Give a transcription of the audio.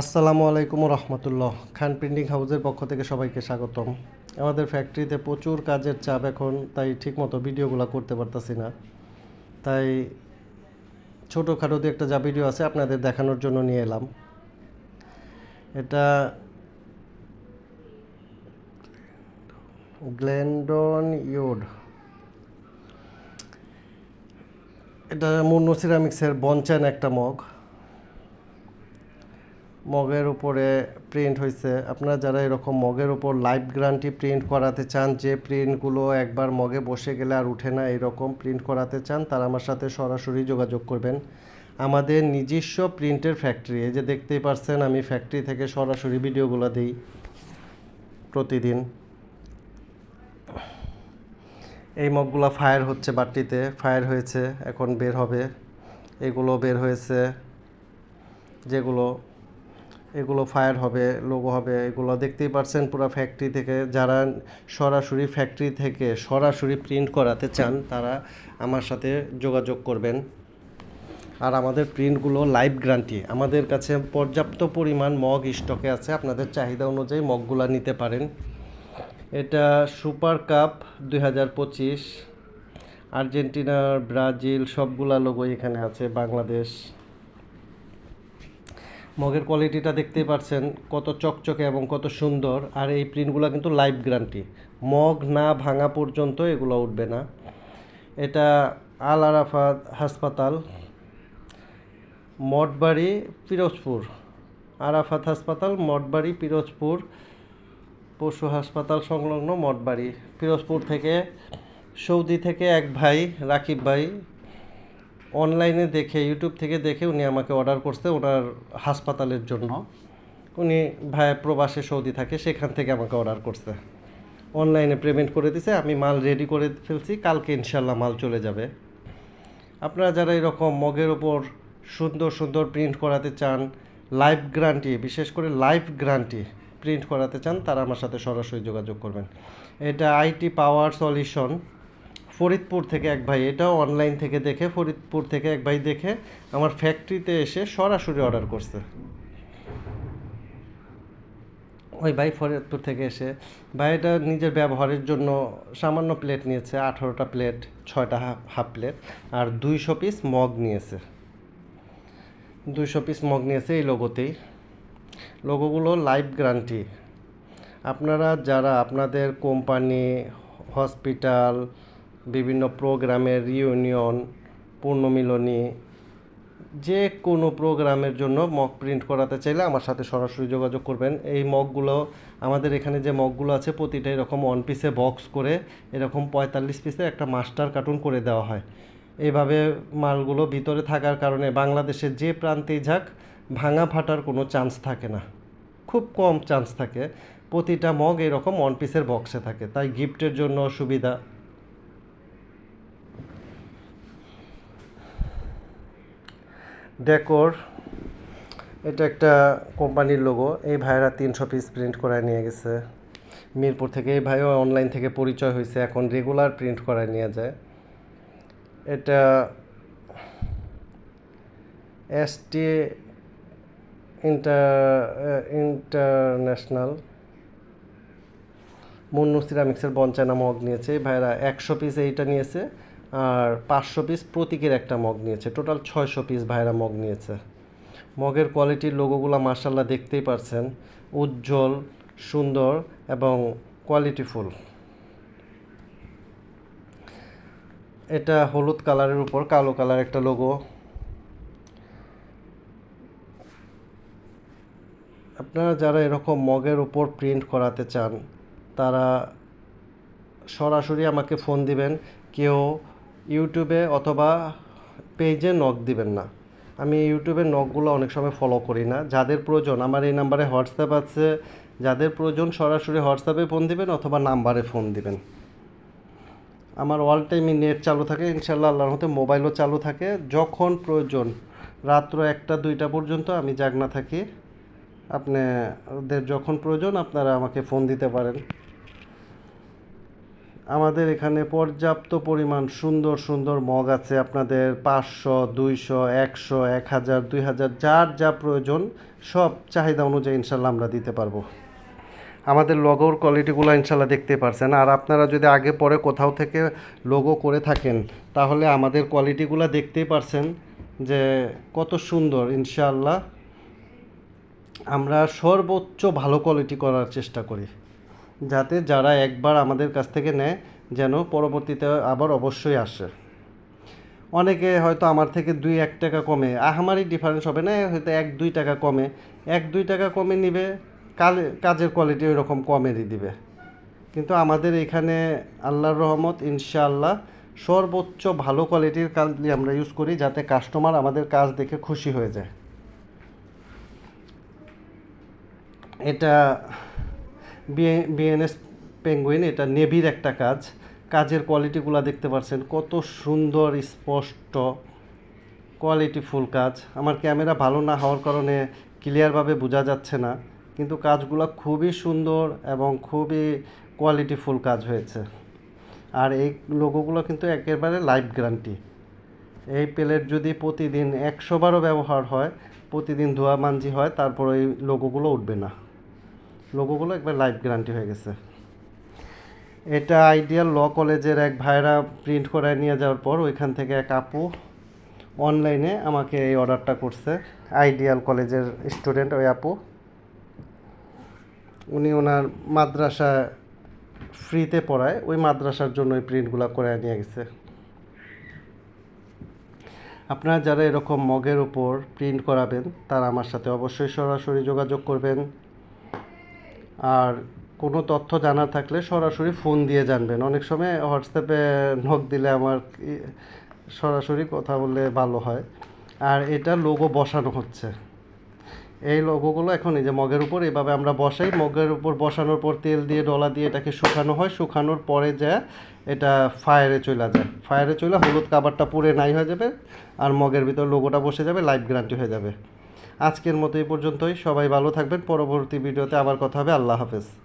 আসসালামু আলাইকুম রহমতুল্লাহ খান প্রিন্টিং হাউসের পক্ষ থেকে সবাইকে স্বাগতম। আমাদের ফ্যাক্টরিতে প্রচুর কাজের চাপ এখন, তাই ঠিকমতো ভিডিওগুলো করতে পারতাছি না। তাই ছোটোখাটো দু একটা যা ভিডিও আছে আপনাদের দেখানোর জন্য নিয়ে এলাম। এটা গ্ল্যান্ডন ইউড এটা মুন্নু সিরামিক্সের বঞ্চান একটা মগ। মগের উপরে প্রিন্ট হয়েছে আপনারা যারা এরকম মগের উপর লাইভ গ্যারান্টি প্রিন্ট করাতে চান, যে প্রিন্টগুলো একবার মগে বসে গেলে আর উঠে না, এরকম প্রিন্ট করাতে চান, তারা আমার সাথে সরাসরি যোগাযোগ করবেন। আমাদের নিজস্ব প্রিন্টের ফ্যাক্টরি এই যে দেখতেই পারছেন, আমি ফ্যাক্টরি থেকে সরাসরি ভিডিওগুলো দিই প্রতিদিন। এই মগগুলো ফায়ার হচ্ছে বাটিতে ফায়ার হয়েছে, এখন বের হবে। এগুলো বের হয়েছে, যেগুলো এগুলো ফায়ার হবে, লোগো হবে, এগুলো দেখতেই পারছেন পুরো ফ্যাক্টরি থেকে। যারা সরাসরি ফ্যাক্টরি থেকে সরাসরি প্রিন্ট করাতে চান, তারা আমার সাথে যোগাযোগ করবেন। আর আমাদের প্রিন্টগুলো লাইভ গ্যারান্টি আমাদের কাছে পর্যাপ্ত পরিমাণ মগ স্টকে আছে। আপনাদের চাহিদা অনুযায়ী মগগুলো নিতে পারেন। এটা সুপার কাপ দুই হাজার পঁচিশ। আর্জেন্টিনা ব্রাজিল, সবগুলা লোগোই এখানে আছে, বাংলাদেশ। মগের কোয়ালিটিটা দেখতেই পাচ্ছেন কত চকচকে এবং কত সুন্দর। আর এই প্রিন্টগুলো কিন্তু লাইভ গ্যারান্টি মগ না ভাঙা পর্যন্ত এগুলো উঠবে না। এটা আল আরাফাত হাসপাতাল, মঠবাড়ি, পিরোজপুর। আরাফাত হাসপাতাল, মঠবাড়ি, পিরোজপুর। পশু হাসপাতাল সংলগ্ন মঠবাড়ি। পিরোজপুর থেকে সৌদি থেকে এক ভাই, রাকিব ভাই অনলাইনে দেখে ইউটিউব থেকে দেখে উনি আমাকে অর্ডার করছে ওনার হাসপাতালের জন্য। উনি ভাই প্রবাসে সৌদি থাকে সেখান থেকে আমাকে অর্ডার করছে। অনলাইনে পেমেন্ট করে দিছে আমি মাল রেডি করে ফেলছি কালকে ইনশাল্লাহ মাল চলে যাবে। আপনারা যারা এরকম মগের ওপর সুন্দর সুন্দর প্রিন্ট করাতে চান লাইভ গ্যারান্টি বিশেষ করে লাইভ গ্যারান্টি প্রিন্ট করাতে চান তারা আমার সাথে সরাসরি যোগাযোগ করবেন। এটা আইটি পাওয়ার সলিউশন ফরিদপুর থেকে এক ভাই, এটাও অনলাইন থেকে দেখে, ফরিদপুর থেকে এক ভাই দেখে আমার ফ্যাক্টরিতে এসে সরাসরি অর্ডার করছে। ওই ভাই ফরিদপুর থেকে এসে, ভাই এটা নিজের ব্যবহারের জন্য সামান্য প্লেট নিয়েছে, আঠারোটা প্লেট ছয়টা হাফ প্লেট আর দুইশো পিস মগ নিয়েছে। দুইশো পিস মগ নিয়েছে এই লোগোতেই লোগোগুলো লাইভ গ্যারান্টি আপনারা যারা আপনাদের কোম্পানি হসপিটাল বিভিন্ন প্রোগ্রামের রিউনিয়ন পূর্ণমিলনী, যে কোনো প্রোগ্রামের জন্য মগ প্রিন্ট করাতে চাইলে আমার সাথে সরাসরি যোগাযোগ করবেন। এই মগগুলো আমাদের এখানে যে মগগুলো আছে, প্রতিটা এরকম ওয়ান পিসে বক্স করে এরকম পঁয়তাল্লিশ পিসের একটা মাস্টার কার্টুন করে দেওয়া হয়। এইভাবে মালগুলো ভিতরে থাকার কারণে বাংলাদেশের যে প্রান্তেই যাক, ভাঙা ফাটার কোনো চান্স থাকে না। খুব কম চান্স থাকে। প্রতিটা মগ এরকম ওয়ান পিসের বক্সে থাকে। তাই গিফটের জন্য সুবিধা ডেকোর, এটা একটা কোম্পানির লোগো এই ভাইরা তিনশো পিস প্রিন্ট করায় নিয়ে গেছে। মিরপুর থেকে এই ভাইও অনলাইন থেকে পরিচয় হয়েছে, এখন রেগুলার প্রিন্ট করায় নিয়ে যায়। এটা এসটি ইন্টার ইন্টারন্যাশনাল মুন্নু সিরামিক্সের বঞ্চানা মগ নিয়েছে। এই ভাইরা একশো পিস এইটা নিয়েছে। আর পাঁচশো পিস প্রতীকের একটা মগ নিয়েছে। টোটাল ছয়শো পিস ভাইরা মগ নিয়েছে। মগের কোয়ালিটির লোগোগুলো মার্শাল্লাহ দেখতেই পারছেন। উজ্জ্বল, সুন্দর এবং কোয়ালিটিফুল এটা হলুদ কালারের উপর, কালো কালার একটা লোগো আপনারা যারা এরকম মগের উপর প্রিন্ট করাতে চান, তারা সরাসরি আমাকে ফোন দিবেন। কেউ ইউটিউবে অথবা পেজে নক দিবেন না। আমি ইউটিউবের নকগুলো অনেক সময় ফলো করি না। যাদের প্রয়োজন, আমার এই নাম্বারে হোয়াটসঅ্যাপ আছে। যাদের প্রয়োজন সরাসরি হোয়াটসঅ্যাপে ফোন দিবেন অথবা নাম্বারে ফোন দিবেন। আমার অল টাইমই নেট চালু থাকে ইনশাল্লাহ আল্লাহর মতে মোবাইলও চালু থাকে। যখন প্রয়োজন, রাত্র একটা, দুইটা পর্যন্ত আমি জাগনা থাকি। আপনাদের যখন প্রয়োজন, আপনারা আমাকে ফোন দিতে পারেন। আমাদের এখানে পর্যাপ্ত পরিমাণ সুন্দর সুন্দর মগ আছে। আপনাদের পাঁচশো, দুইশো, একশো, এক হাজার, দুই হাজার, যার যা প্রয়োজন, সব চাহিদা অনুযায়ী ইনশাল্লাহ আমরা দিতে পারব। আমাদের লোগোর কোয়ালিটিগুলো ইনশাল্লাহ দেখতে পারছেন। আর আপনারা যদি আগে, পরে কোথাও থেকে লোগো করে থাকেন, তাহলে আমাদের কোয়ালিটিগুলো দেখতেই পারছেন যে কত সুন্দর ইনশাআল্লাহ আমরা সর্বোচ্চ ভালো কোয়ালিটি করার চেষ্টা করি। যাতে যারা একবার আমাদের কাছ থেকে নেয়, যেন পরবর্তীতে আবার অবশ্যই আসে। অনেকে হয়তো আমার থেকে দুই, এক টাকা কমে আহামারি ডিফারেন্স হবে না, হয়তো এক, দুই টাকা কমে। এক, দুই টাকা কমে নিবে, কাল, কাজের কোয়ালিটি ওই রকম কমেরই দিবে। কিন্তু আমাদের এখানে আল্লাহর রহমত, ইনশাআল্লাহ সর্বোচ্চ ভালো কোয়ালিটির কালি আমরা ইউজ করি, যাতে কাস্টমার আমাদের কাজ দেখে খুশি হয়ে যায়। এটা বিএনএস পেঙ্গুইন, এটা নেভির একটা কাজ। কাজের কোয়ালিটিগুলো দেখতে পাচ্ছেন কত সুন্দর, স্পষ্ট, কোয়ালিটিফুল কাজ। আমার ক্যামেরা ভালো না হওয়ার কারণে ক্লিয়ারভাবে বোঝা যাচ্ছে না, কিন্তু কাজগুলো খুবই সুন্দর এবং খুবই কোয়ালিটিফুল কাজ হয়েছে। আর এই লোগোগুলো কিন্তু একেবারে লাইফ গ্যারান্টি। এই প্লেট যদি প্রতিদিন একশো বারও ব্যবহার হয়, প্রতিদিন ধোয়া মাঞ্জি হয়, তারপর এই লোগোগুলো উঠবে না। লোগোগুলো একবার লাইফ গ্যারান্টি হয়ে গেছে। এটা আইডিয়াল ল কলেজের এক ভাইরা প্রিন্ট করায় নিয়ে যাওয়ার পর ওইখান থেকে এক আপু অনলাইনে আমাকে এই অর্ডারটা করছে। আইডিয়াল কলেজের স্টুডেন্ট ওই আপু। উনি ওনার মাদ্রাসা ফ্রিতে পড়ায়, ওই মাদ্রাসার জন্য ওই প্রিন্টগুলো করে নিয়ে গেছে। আপনারা যারা এরকম মগের উপর প্রিন্ট করাবেন, তারা আমার সাথে অবশ্যই সরাসরি যোগাযোগ করবেন। আর কোনো তথ্য জানা থাকলে সরাসরি ফোন দিয়ে জানবেন। অনেক সময় হোয়াটসঅ্যাপে নক দিলে আমার সরাসরি কথা বললে ভালো হয়। আর এটা লোগো বসানো হচ্ছে। এই লোগোগুলো এখন এই যে মগের উপর, এভাবে আমরা বসাই। মগের উপর বসানোর পর তেল দিয়ে, ডলা দিয়ে এটাকে শুকানো হয়। শুকানোর পরে যা এটা ফায়ারে চলে যায়। ফায়ারে চলে হলুদ কাবারটা পুড়ে নাই হয়ে যাবে, আর মগের ভিতর লোগোটা বসে যাবে লাইফ গ্যারান্টি হয়ে যাবে। আজকের মতো এই পর্যন্তই। সবাই ভালো থাকবেন। পরবর্তী ভিডিওতে আবার কথা হবে। আল্লাহ হাফেজ।